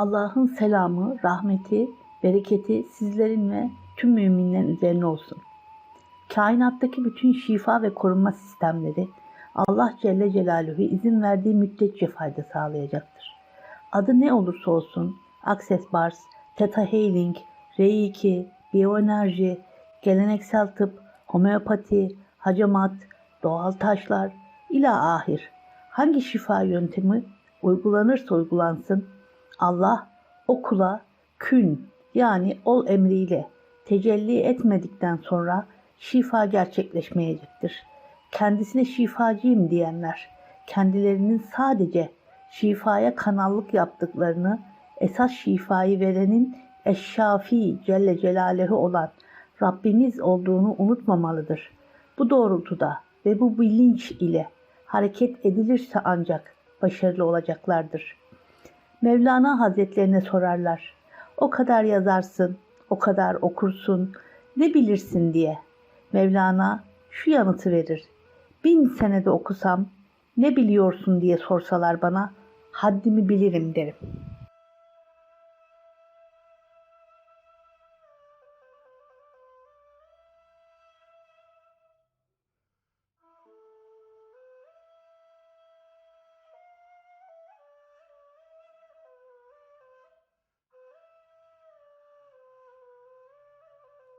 Allah'ın selamı, rahmeti, bereketi sizlerin ve tüm müminlerin üzerine olsun. Kainattaki bütün şifa ve korunma sistemleri Allah Celle Celaluhu izin verdiği müddetçe fayda sağlayacaktır. Adı ne olursa olsun Access Bars, Theta Healing, Reiki, Biyoenerji, geleneksel tıp, homeopati, hacamat, doğal taşlar, ila ahir hangi şifa yöntemi uygulanırsa uygulansın Allah o kula kün yani ol emriyle tecelli etmedikten sonra şifa gerçekleşmeyecektir. Kendisine şifacıyım diyenler kendilerinin sadece şifaya kanallık yaptıklarını esas şifayı verenin Eşşafi Celle Celaluhu olan Rabbimiz olduğunu unutmamalıdır. Bu doğrultuda ve bu bilinç ile hareket edilirse ancak başarılı olacaklardır. Mevlana Hazretlerine sorarlar. O kadar yazarsın, o kadar okursun, ne bilirsin diye. Mevlana şu yanıtı verir. Bin senede okusam ne biliyorsun diye sorsalar bana haddimi bilirim derim.''